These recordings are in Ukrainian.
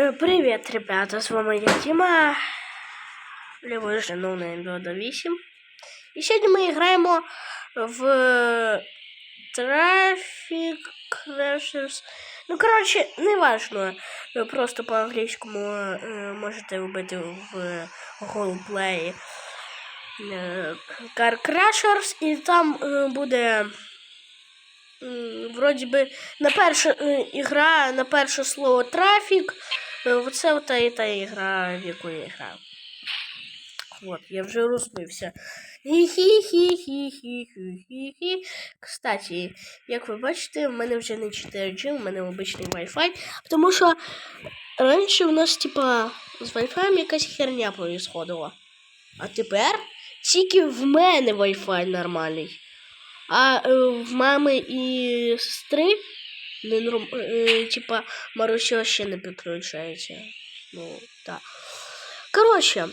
Э, Привет, ребята, с вами я Тима, лівою жену на Індода 8. І сьогодні ми граємо в Traffic Crashers. Ну, коротше, не важно. Ви просто по-англійському е, можете вбити в голплеї е, Car Crashers, і там е, буде. Вроді би на перше е, ігра на перше слово трафік. Е, Оце ота і та ігра, в яку я грав. От, я вже розбився. Хі-хі-хі-хі-хі-хі-хі. Кстати, як ви бачите, в мене вже не 4G, у мене обичний Wi-Fi. Тому що раніше в нас, типа, з Wi-Fi якась херня происходила. А тепер тільки в мене Wi-Fi нормальний. А е, в мами і сестри не норм... е, типа Маруся ще не підключається. Ну, так. Коротше.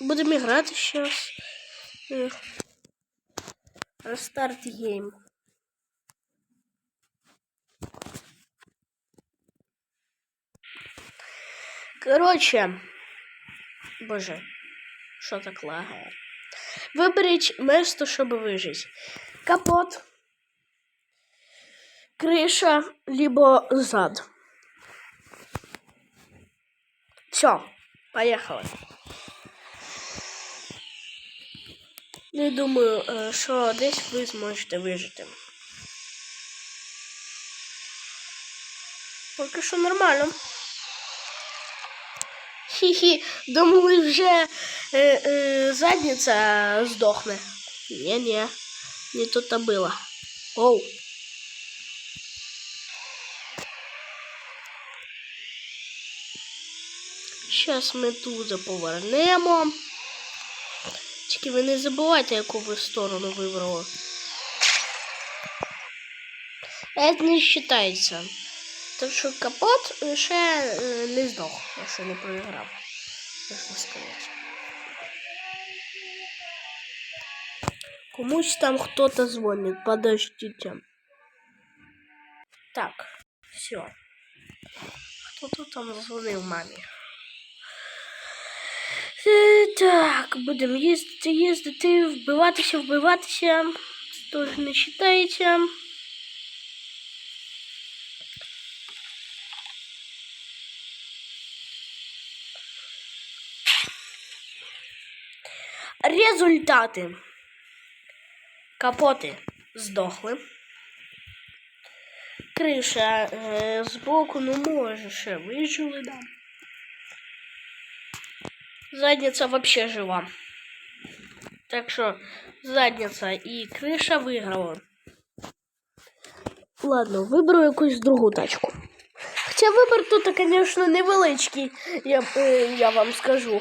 Будемо грати зараз. Рестарт гейм. Коротше. Боже, що так лагає? Виберіть место, щоб вижити. Капот, криша, либо зад. Все, поїхали. Не думаю, що десь ви зможете вижити. Поки що нормально. Хі-хі, думали вже е, е, задниця здохне. Ні-ні, не тут-то було. Оу. Зараз ми тут повернемо. Тільки ви не забувайте, яку ви сторону вибрали. Це не вважається. Так що капот ще е, не здох, якщо не проіграв. Можна сказати. Комусь там кто-то звонит, подождите. Так, все. Кто-то там дзвонив мамі. Е, Так, будемо їздити, їздити, вбиватися, вбиватися. Тож не читається. Результати. Капоти здохли. Криша е, збоку, ну може ще вижили, да. Задниця вообще жива. Так що задниця і криша виграла. Ладно, виберу якусь другу тачку. Хоча вибір тут, звісно, невеличкий, я, е, я вам скажу.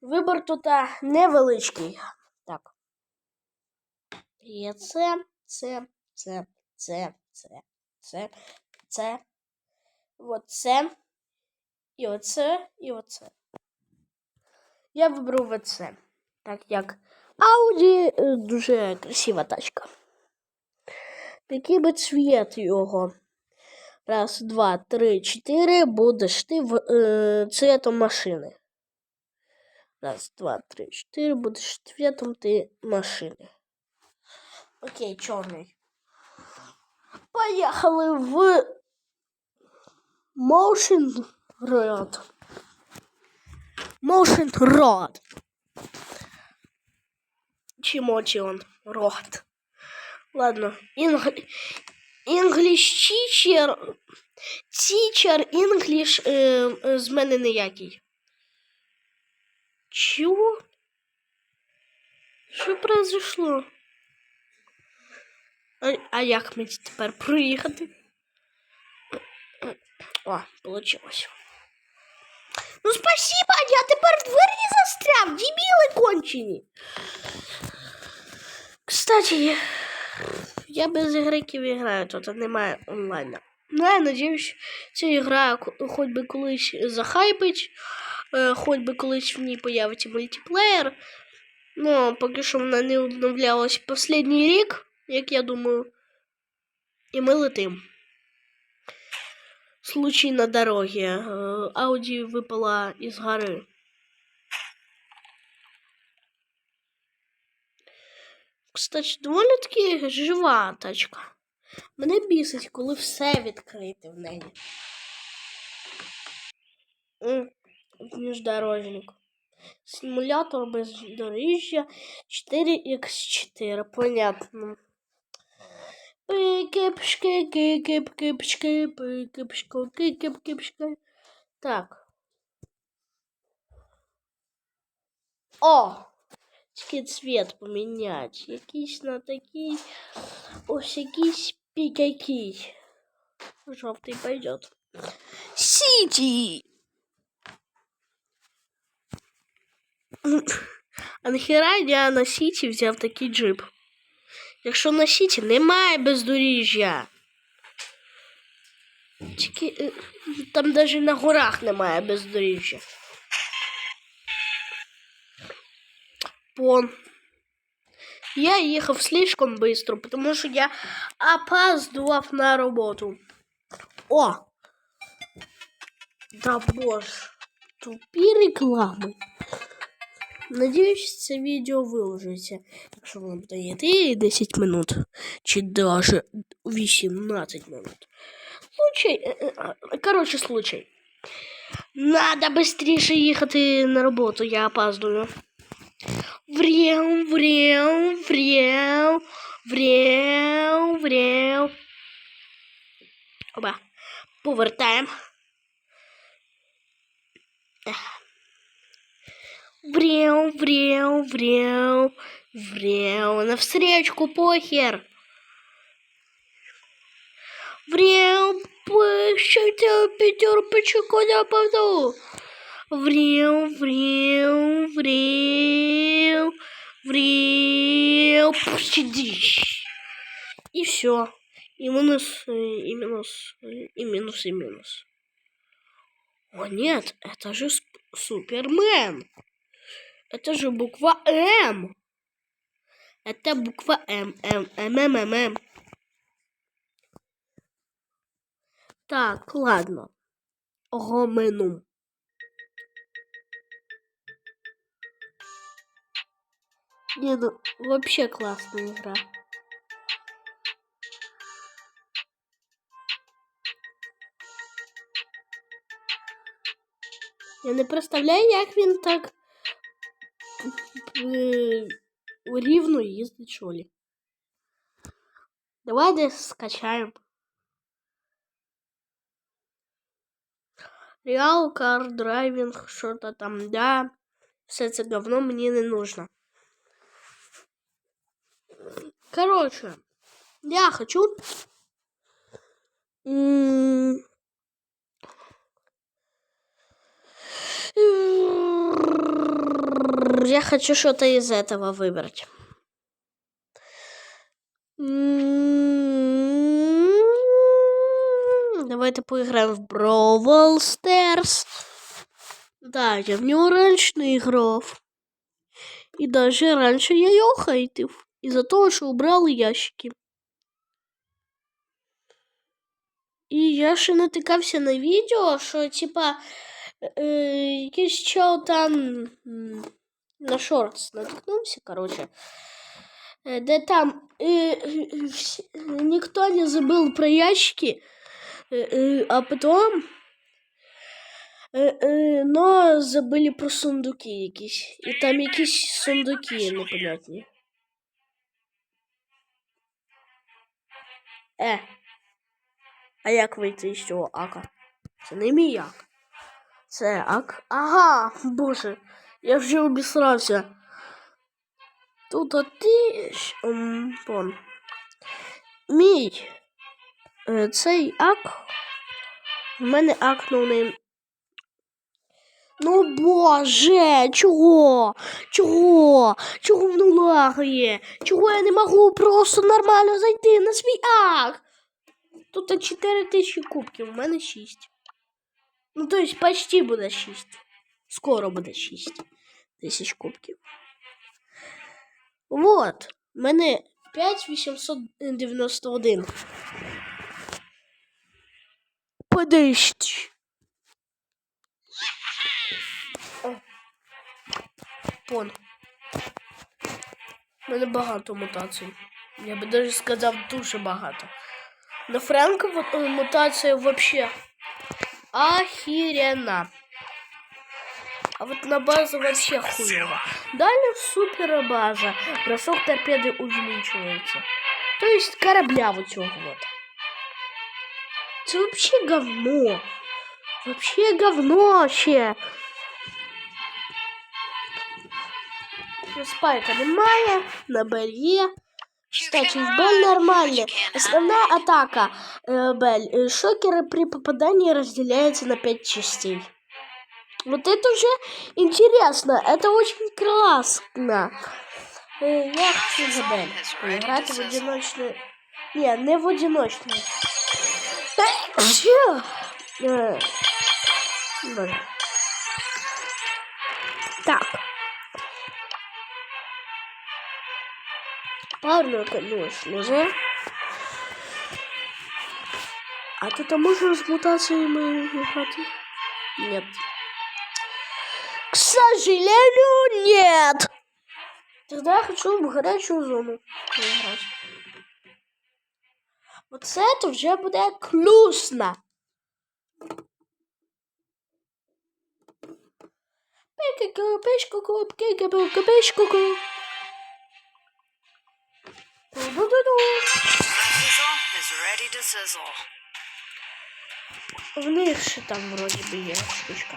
Вибір тут невеличкий. Так. І це, це, це, це, це, це, це, оце, і оце, і оце. Я виберу оце. Так як Audi е, дуже красива тачка. Який би цвіт його? Раз, два, три, чотири. Будеш ти в е, цветом машини. Раз, два, три, чотири. Будеш цветом ти машини. Окей, чорний. Поїхали в Motion Road. Motion Road. Чи Motion Road. Ладно. Eng... English teacher. Teacher English е, е, з мене ніякий. Чого? Що произошло? А, а як мені тепер проїхати? О, получилось. Ну спасибо, я тепер в двері застряв, дебіли кончені. Кстати, я без ігроків граю, тут немає онлайна. Ну, я надіюсь, ця ігра хоч би колись захайпить, е, хоч би колись в ній появиться мультиплеєр. Ну, поки що вона не обновлялась останній рік, як я думаю. І ми летим случай на дороге. Э, Ауди выпала из горы. Кстати, доволі таки жива тачка. Мене бісить, коли все відкрите в неї. М, Внешдорожник. Симулятор бездоріжжя 4х4. Понятно. Пикипшки, кикипкипшки, пикипшко, кикипкипшки. Так. О! Тільки цвет поміняти. Якийсь на такий. Ось якийсь пікакий. Жовтий пойдет. Сіті! А нахера я на Сіті взяв такий джип? Якщо на Сіті немає бездоріжжя. Тільки е, там навіть на горах немає бездоріжжя. Пон. Я ехал слишком быстро, потому что я опаздывал на работу. О! Да боже, тупі реклами. Надіюсь, це відео виложиться, якщо воно буде йти 10 минут, чи даже 18 минут. Случай, е, е, е, короче, случай. Надо быстрее їхати на роботу, я опаздую. Врєм, врєм, врєм, врєм, врєм. Оба. Повертаємо. Ех. Врєм, врєм, врєм, врєм. Навстречку похер. Врєм, пищайте, пятерочку на поводу. Врєм, врєм, врєм, врєм. Пшидищ. И все. И минус, э, и минус, э, и минус, и минус. О нет, это же сп- Супермен. Это же буква М. Это буква М. М, М, М, М, М. Так, ладно. Гомину. Не, ну, вообще классная игра. Я не представляю, як він так е, рівно їздить, що ли. Давай десь скачаємо. Реал, кар, драйвинг, що-то там, да. Все це говно мені не нужно. Короче, я хочу... Я хочу что-то из этого выбрать. Давайте поиграем в Brawl Stars. Да, я в него раньше наиграл. И даже раньше я его хейтил. Из-за того, что убрал ящики. І я ще натикався на відео, що типа якийсь чел там на шортс натикнувся, короче. Е, Де там е, всі- не забыл про ящики, а потом но забыли про сундуки якісь. І там якісь сундуки непонятні. Е. А як вийти із цього ака? Це не мій ак. Це ак. Ага, боже, я вже обісрався. Тут ти. ем. Мій. Е, цей ак. У мене ак ноунейм. Ну боже, чого? Чого? Чого воно лагає? Чого я не можу просто нормально зайти на свій ак? Тут 4 тисячі кубків, у мене 6. Ну, то есть почти буде 6. Скоро буде 6 тисяч кубків. Вот. У мене 5891. Подожди. Пон. У мене багато мутацій. Я би навіть сказав дуже багато. На Френка э, мутація вообще охерена. А вот на базу вообще хуево. Далее супер база. Бросок торпеды увеличивается. То есть корабля вот цього вот. Это вообще говно. Вообще говно вообще. Спайка немає, на Белье. Кстати, в Бель нормально. Основная атака э, Бель. э, Шокеры при попадании разделяются на пять частей. Вот это уже интересно. Это очень классно. Э, Я хочу за Бель. Играть в одиночную... Не, не в одиночную. Э. Так. Парно, конечно же. А тут а можно с мутациями играть? Нет. К сожалению, нет. Тогда я хочу в горячую зону. Вот это вже буде класно. Пик-ку, пиш-ку-ку, пик-ку, пиш-ку-ку. Ду-ду-ду-ду. В них ще там вроді би є штучка.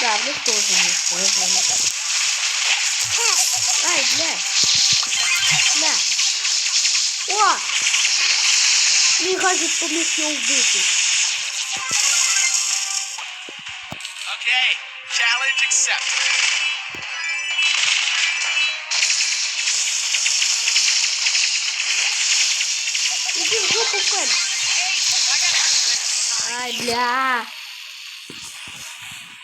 Да, в них тоже есть положение. Ай, бля. Бля. О! Мне кажется, помог ее убить. Okay, challenge accepted. Иди в жопу, Фэн. Ай, бля.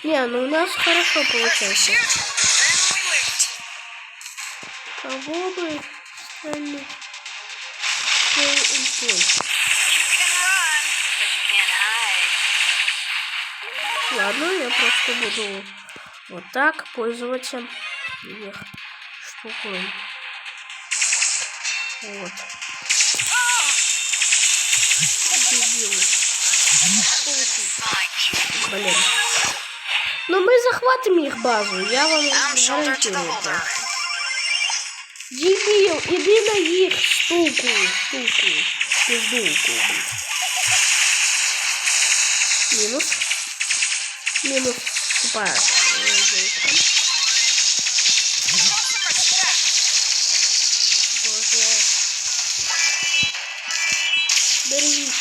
Не, ну у нас хорошо получается. Кого бы стрельнуть? Ой, Ладно, я просто буду вот так пользоваться их штукой. Вот. Дебилы. Блин. Но мы захватим их базу, я вам гарантирую. это. Дебил, иди на их штуку, штуку, пиздулку. Минус. Мимо купаю. Боже. бери.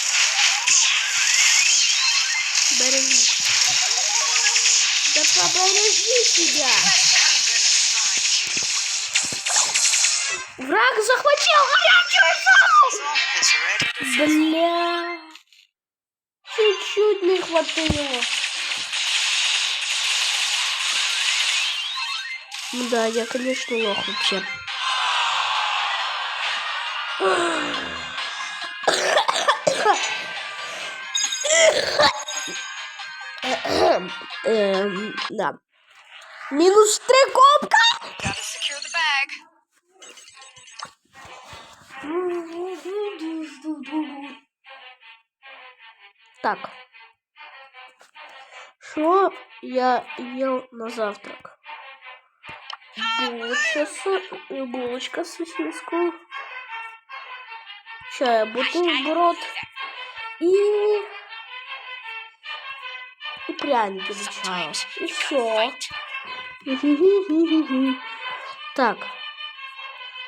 Берегись. Да побережи себя. Враг захватил горячую залу! Бля. Чуть-чуть не хватило. Ну Да, я, конечно, лох вообще. Эм, да. Минус три копка. Так. Що я ел на завтрак? Булочка с, булочка с сосиской. Чай, бутерброд. И... И пряники до чая. И все. Так.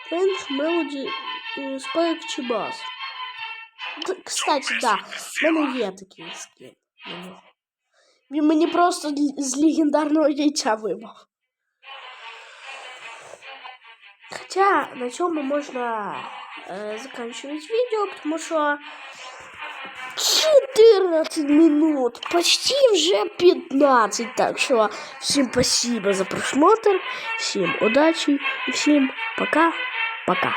Френч Мелоди Спайк Чебас. Д- Кстати, да, в мене є такий скін. на нього. Він мені просто л- з легендарного яйця випав. Хоча на цьому можна е, заканчивать видео, потому що 14 минут, почти вже 15. Так що всім спасибо за просмотр, всім удачі і всім пока-пока.